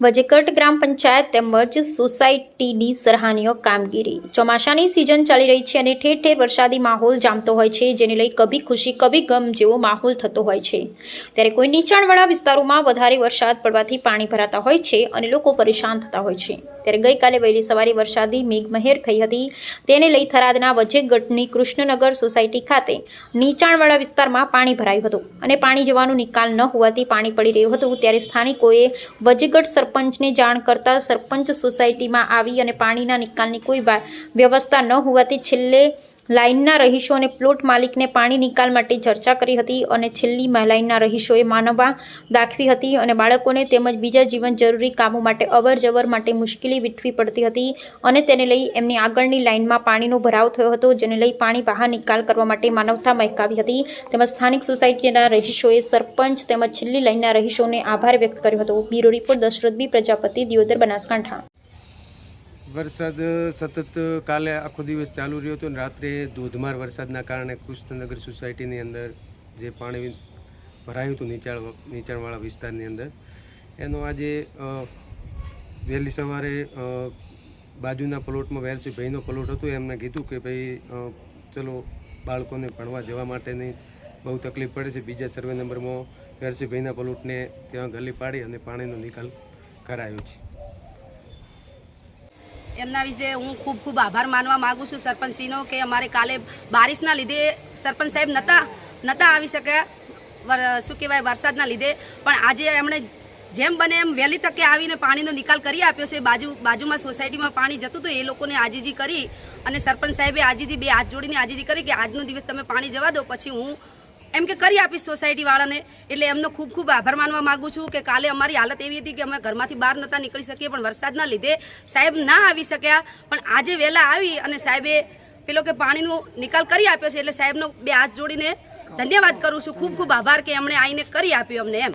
વજેકટ ગ્રામ પંચાયત તેમજ સોસાયટીની સરાહનીય કામગીરી. ચોમાસાની સિઝન ચાલી રહી છે અને ઠેર ઠેર વરસાદી માહોલ જામતો હોય છે, જેને લઈ કભી ખુશી, કભી ગમ જેવો માહોલ થતો હોય છે. ત્યારે કોઈ નીચાણવાળા વિસ્તારોમાં વધારે વરસાદ પડવાથી પાણી ભરાતા હોય છે અને લોકો પરેશાન થતા હોય છે. ત્યારે ગઈકાલે વહેલી સવારે વરસાદી મેઘમહેર થઈ હતી. તેને લઈ થરાદના વજેગઢની કૃષ્ણનગર સોસાયટી ખાતે નીચાણવાળા વિસ્તારમાં પાણી ભરાયું હતું અને પાણી જવાનો નિકાલ ન હોવાથી પાણી પડી રહ્યું હતું. ત્યારે સ્થાનિકોએ વજેગઢ સરપંચને જાણ કરતા સરપંચ સોસાયટીમાં આવી અને પાણીના નિકાલની કોઈ વ્યવસ્થા ન હોવાથી છેલ્લે લાઇનના રહીશો અને પ્લોટ માલિકને પાણી નિકાલ માટે ચર્ચા કરી હતી અને છેલ્લી લાઇનના રહીશોએ માનવા દાખવી હતી અને બાળકોને તેમજ બીજા જીવન જરૂરી કામો માટે અવરજવર માટે મુશ્કેલી વીઠવી પડતી હતી અને તેને લઈ એમની આગળની લાઇનમાં પાણીનો ભરાવ થયો હતો, જેને લઈ પાણી બહાર નિકાલ કરવા માટે માનવતા મહેકાવી હતી. તેમજ સ્થાનિક સોસાયટીના રહીશોએ સરપંચ તેમજ છેલ્લી લાઇનના રહીશોને આભાર વ્યક્ત કર્યો હતો. Bureau report Dashrath B Prajapati, Deodar Banaskantha. વરસાદ સતત કાલે આખો દિવસ ચાલુ રહ્યો હતો અને રાત્રે ધોધમાર વરસાદના કારણે કૃષ્ણનગર સોસાયટીની અંદર જે પાણી ભરાયું હતું નીચાણ નીચાણવાળા વિસ્તારની અંદર, એનો આજે વહેલી સવારે બાજુના પ્લોટમાં વેરસી ભાઈનો પ્લોટ હતો, એમને કીધું કે ભાઈ ચલો બાળકોને ભણવા જવા માટેની બહુ તકલીફ પડે છે. બીજા સર્વે નંબરમાં વેરસી ભાઈના પ્લોટને ત્યાં ગલી પાડી અને પાણીનો નિકાલ કરાયો છે. એમના વિશે હું ખૂબ ખૂબ આભાર માનવા માગું છું સરપંચશ્રીનો કે અમારે કાલે બારિશના લીધે સરપંચ સાહેબ નહોતા નહોતા આવી શક્યા. શું કહેવાય, વરસાદના લીધે. પણ આજે એમણે જેમ બને એમ વહેલી તકે આવીને પાણીનો નિકાલ કરી આપ્યો છે. બાજુ, બાજુમાં સોસાયટીમાં પાણી જતું હતું, એ લોકોને આજીજી કરી અને સરપંચ સાહેબે આજીજી બે હાથ જોડીને આજીજી કરી કે આજનો દિવસ તમે પાણી જવા દો. પછી હું એમ કે કરી આપીશ સોસાયટી વાળાને એટલે એમનો ખૂબ ખૂબ આભાર માનવા માંગુ છું કે કાલે અમારી હાલત એવી હતી કે અમે ઘરમાંથી બહાર નહોતા નીકળી શકીએ, પણ વરસાદના લીધે સાહેબ ના આવી શક્યા. પણ આજે વહેલા આવી અને સાહેબે પેલો કે પાણીનો નિકાલ કરી આપ્યો છે, એટલે સાહેબનો બે હાથ જોડીને ધન્યવાદ કરું છું. ખૂબ ખૂબ આભાર કે એમણે આવીને કરી આપ્યું અમને એમ.